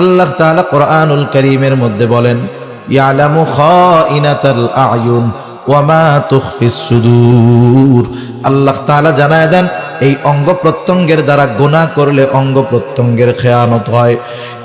আল্লাহ তাআলা কোরআনুল করিমের মধ্যে বলেন, ইয়ালামু খাইনাতাল আয়ুন ওয়ামা তুখফিস সুদূর। আল্লাহ তাআলা জানায় দেন, এই অঙ্গ প্রত্যঙ্গের দ্বারা গোনা করলে অঙ্গ প্রত্যঙ্গের খেয়ানত হয়।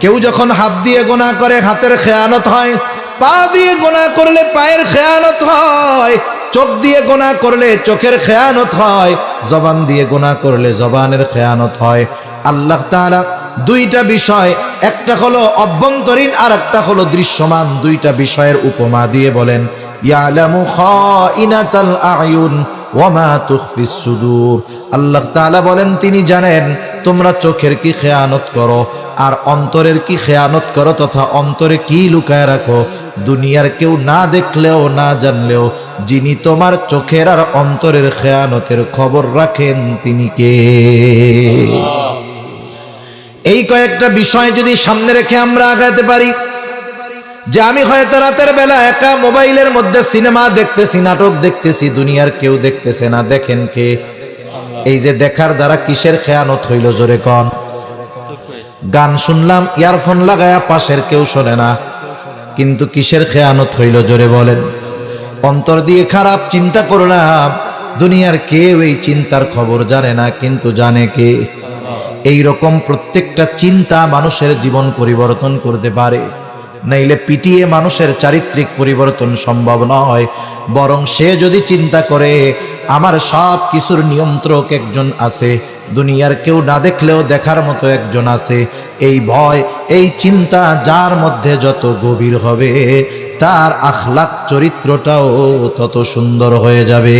কেউ যখন হাত দিয়ে গোনা করে, হাতের খেয়ানত হয়, পা দিয়ে গোনা করলে পায়ের খেয়ানত হয়, চোখ দিয়ে গোনা করলে চোখের খেয়ানত হয়, জবান দিয়ে গোনা করলে জবানের খেয়ানত হয়। আল্লাহ তাআলা দুইটা বিষয়, একটা হলো অভ্যন্তরীণ আর একটা হলো দৃশ্যমান। দুইটা বিষয়ের উপমা দিয়ে বলেন, ইয়ালামু খাইনাতাল আয়ুন ওয়ামা তুখফিস সুদূর। আল্লাহ তাআলা বলেন, তিনি জানেন, তোমরা চোখের কি খেয়ানত করো আর অন্তরের কি খেয়ানত করো তথা অন্তরে কি লুকায় রাখো। দুনিয়ার কেউ না দেখলেও, না জানলেও, যিনি তোমার চোখের আর অন্তরের খেয়ানতের খবর রাখেন, তিনি কে? এই কয়েকটা বিষয় যদি সামনে রেখে আমরা আগাতে পারি, যে আমি হয়তো রাতের বেলা একা মোবাইলের মধ্যে সিনেমা দেখতেছি, নাটক দেখতেছি, দুনিয়ার কেউ দেখতেছে না, দেখেন কে? এই যে দেখার দ্বারা কিসের খেয়ানত হইল জোরে কন? গান শুনলাম, ইয়ারফোন লাগায়া পাশের কেউ শোনে না, কিন্তু কিসের খেয়ানত হইল জোরে বলেন? অন্তর দিয়ে খারাপ চিন্তা করলাম, দুনিয়ার কেউ এই চিন্তার খবর জানে না, কিন্তু জানে কে? এই রকম প্রত্যেকটা চিন্তা মানুষের জীবন পরিবর্তন করতে পারে। নাইলে পিটিয়ে মানুষের চারিত্রিক পরিবর্তন সম্ভব নয়। বরং সে যদি চিন্তা করে, আমার সব কিছুর নিয়ন্ত্রক একজন আছে, দুনিয়ার কেউ না দেখলেও দেখার মতো একজন আছে, এই ভয়, এই চিন্তা যার মধ্যে যত গভীর হবে, তার আখলাক চরিত্রটাও তত সুন্দর হয়ে যাবে।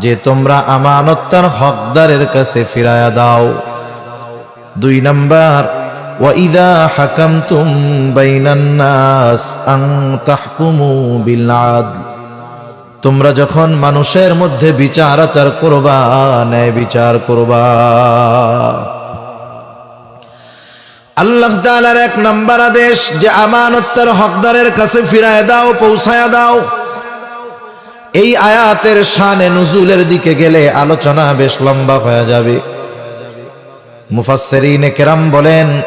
যে তোমরা আমানতার হকদারের কাছে ফিরায়া দাও। দুই নাম্বার ওয়াইদা হাকামতুম বাইনান নাস আন তাহকুমু বিল তোমরা যখন মানুষের মধ্যে বিচার আচার করবা, ন্যায় বিচার করবা। আল্লাহ এক নাম্বার আদেশ, যে আমানতার হকদারের কাছে ফিরায় দাও পৌঁছায়া দাও। এই আয়াতের শানে নুজুলের দিকে গেলে আলোচনা বেশ লম্বা হয়ে যাবে। মুফাসসিরিনে কেরাম বলেন,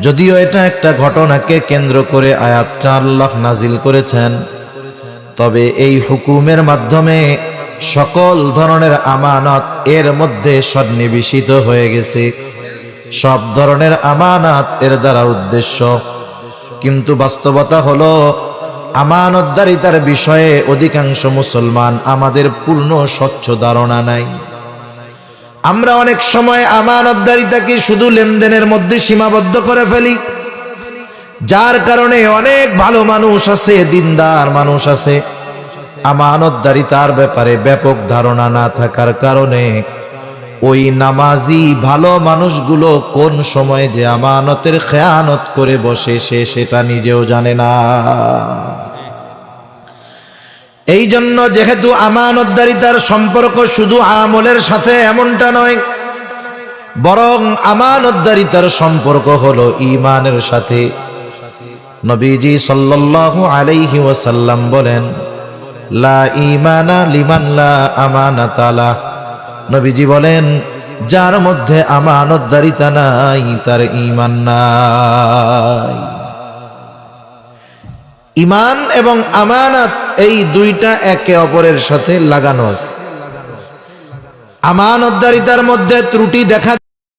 যদিও এটা একটা ঘটনাকে কেন্দ্র করে আয়াতটা আল্লাহ নাজিল করেছেন, তবে এই হুকুমের মাধ্যমে সকল ধরনের আমানত এর মধ্যে সন্নিবেশিত হয়ে গেছে। সব ধরনের আমানত এর দ্বারা উদ্দেশ্য। কিন্তু বাস্তবতা হলো আমানতদারিতার বিষয়ে অধিকাংশ মুসলমান আমাদের পূর্ণ স্বচ্ছ ধারণা নাই। আমরা অনেক সময় আমানতদারিতাকে শুধু লেনদেনের মধ্যে সীমাবদ্ধ করে ফেলি। যার কারণে অনেক ভালো মানুষ আছে, দিনদার মানুষ আছে। আমানতদারিতার ব্যাপারে ব্যাপক ধারণা না থাকার কারণে ওই নামাজি ভালো মানুষগুলো কোন সময় যে আমানতের খেয়ানত করে বসে, সে সেটা নিজেও জানে না। এই জন্য যেহেতু আমানতদারিতার সম্পর্ক শুধু আমলের সাথে এমনটা নয়, বরং আমানতদারিতার সম্পর্ক হলো ইমানের সাথে। নবীজি সাল্লাল্লাহু আলাইহি ওয়াসাল্লাম বলেন, লা ইমানা লিমান লা আমানাতালা নবীজি বলেন, যার মধ্যে আমানতদারিতা নাই, তার ইমান নাই। ইমান এবং আমানত এই দুইটা একে অপরের সাথে লাগানো আছে। আমানতদারিতার মধ্যে ত্রুটি দেখা